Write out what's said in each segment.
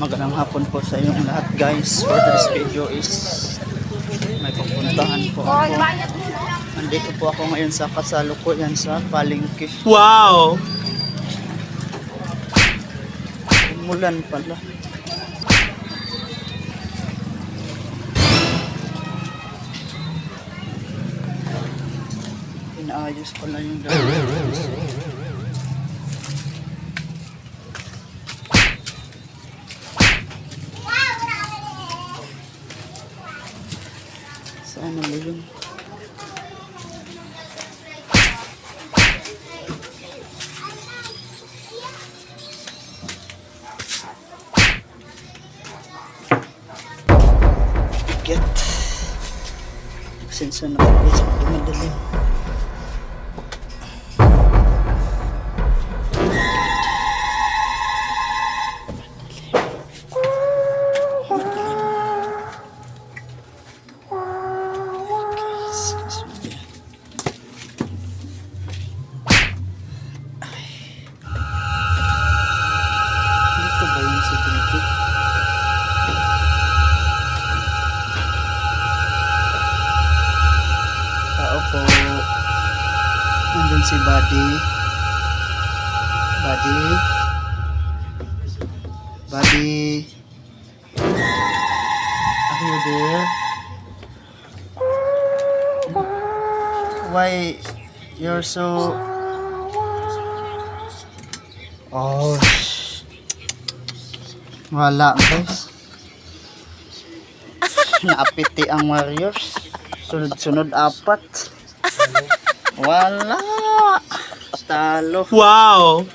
Magandang hapon po sa inyong lahat guys. For this video is may pupuntahan po ako. Nandito po ako ngayon sa kasalukuyan sa palengke. Wow! Umulan pala. Inaayos pala yung dami. Saan ba yun? Bigat. Sinsa na po guys, po. Nandun si Buddy. Buddy. Buddy. Are you there? Why you're so... Oh, wala guys. Naapiti ang warriors. Sunod-sunod apat. Wala. Talo. Wow!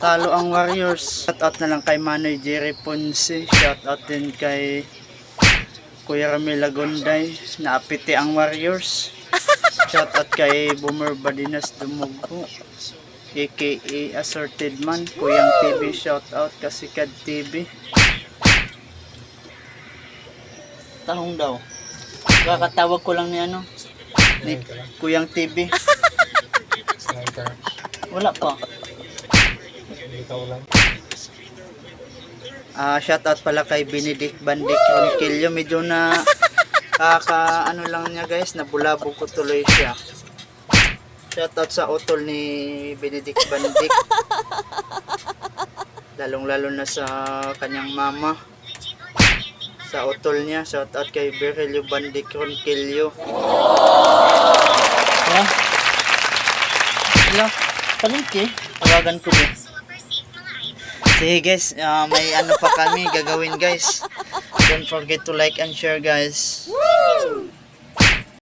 Talo ang warriors. Shout out na lang kay Manoy Jerry Ponce. Shout out din kay Kuya Ramil Lagunday. Naapiti ang warriors. Shout out kay Boomer Badinas Dumugo. aka Assorted Man. Kuyang TV shout out Kasikad TV. Tahong daw. Kakatawag ko lang ni ano. Ni Kuyang TV. Wala pa. Ah, shout out pala kay Benedict Bandic Ronquillo. Medyo na kaka ano lang niya guys, nabulabog ko tuloy siya. Shout out sa utol ni Benedict Bandic. Lalong lalo na sa kanyang mama. Sa utol niya, shout out kay Berelio Bandic Ronquillo. Yeah. Hello, palengke. Tawagan ko din. Sige guys, ah, may ano pa kami gagawin guys. Don't forget to like and share guys.